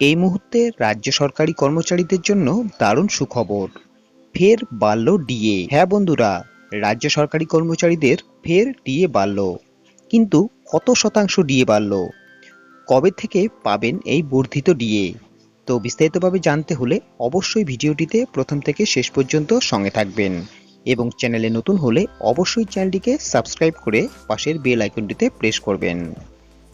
এই মুহূর্তে রাজ্য সরকারি কর্মচারীদের জন্য দারুণ সুখবর। ফের বাড়ল ডিএ। হ্যাঁ বন্ধুরা, রাজ্য সরকারি কর্মচারীদের ফের ডিএ বাড়ল। কিন্তু কত শতাংশ ডিএ বাড়ল? কবে থেকে পাবেন এই বর্ধিত ডিএ? তো বিস্তারিতভাবে জানতে হলে অবশ্যই ভিডিওটিতে প্রথম থেকে শেষ পর্যন্ত সঙ্গে থাকবেন। এবং চ্যানেলে নতুন হলে অবশ্যই চ্যানেলটিকে সাবস্ক্রাইব করে পাশের বেল আইকনটিতে প্রেস করবেন।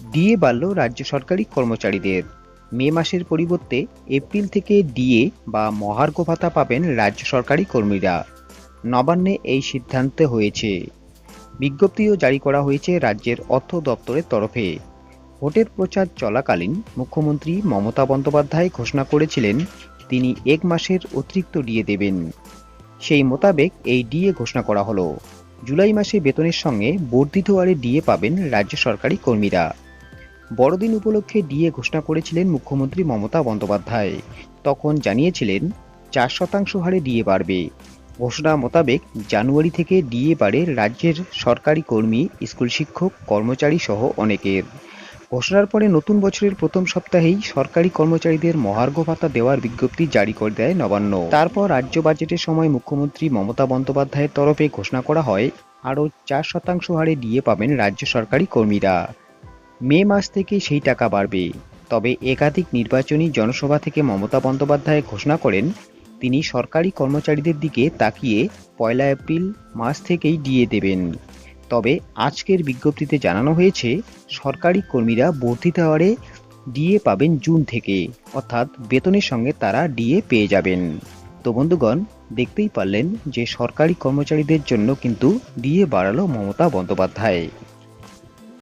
ডিএ বাড়ল রাজ্য সরকারি কর্মচারীদের। মে মাসের পরিবর্তে এপ্রিল থেকে ডিএ বা মহার্ঘ ভাতা পাবেন রাজ্য সরকারি কর্মীরা। নবান্নে এই সিদ্ধান্ত হয়েছে। বিজ্ঞপ্তিও জারি করা হয়েছে রাজ্যের অর্থ দপ্তরের তরফে। ভোটের প্রচার চলাকালীন মুখ্যমন্ত্রী মমতা বন্দ্যোপাধ্যায় ঘোষণা করেছিলেন, তিনি এক মাসের অতিরিক্ত ডিএ দেবেন। সেই মোতাবেক এই ডিএ ঘোষণা করা হলো। জুলাই মাসে বেতনের সঙ্গে বর্ধিত হারে ডিএ পাবেন রাজ্য সরকারি কর্মীরা। বড়দিন উপলক্ষে ডিএ ঘোষণা করেছিলেন মুখ্যমন্ত্রী মমতা বন্দ্যোপাধ্যায়। তখন জানিয়েছিলেন, চার শতাংশ হারে ডিএ বাড়বে। ঘোষণা মোতাবেক জানুয়ারি থেকে ডিএ বাড়ে রাজ্যের সরকারি কর্মী, স্কুল শিক্ষক, কর্মচারী সহ অনেকের। ঘোষণার পরে নতুন বছরের প্রথম সপ্তাহেই সরকারি কর্মচারীদের মহার্ঘ ভাতা দেওয়ার বিজ্ঞপ্তি জারি করে দেয় নবান্ন। তারপর রাজ্য বাজেটের সময় মুখ্যমন্ত্রী মমতা বন্দ্যোপাধ্যায়ের তরফে ঘোষণা করা হয়, আরও চার শতাংশ হারে ডিএ পাবেন রাজ্য সরকারি কর্মীরা। মে মাস থেকে সেই টাকা বাড়বে। তবে একাধিক নির্বাচনী জনসভা থেকে মমতা বন্দ্যোপাধ্যায় ঘোষণা করেন, তিনি সরকারি কর্মচারীদের দিকে তাকিয়ে পয়লা এপ্রিল মাস থেকেই ডিএ দেবেন। তবে আজকের বিজ্ঞপ্তিতে জানানো হয়েছে, সরকারি কর্মীরা বর্ধিত হারে ডিএ পাবেন জুন থেকে, অর্থাৎ বেতনের সঙ্গে তারা ডিএ পেয়ে যাবেন। তো বন্ধুগণ, দেখতেই পারলেন যে সরকারি কর্মচারীদের জন্য কিন্তু ডিএ বাড়ালো মমতা বন্দ্যোপাধ্যায়।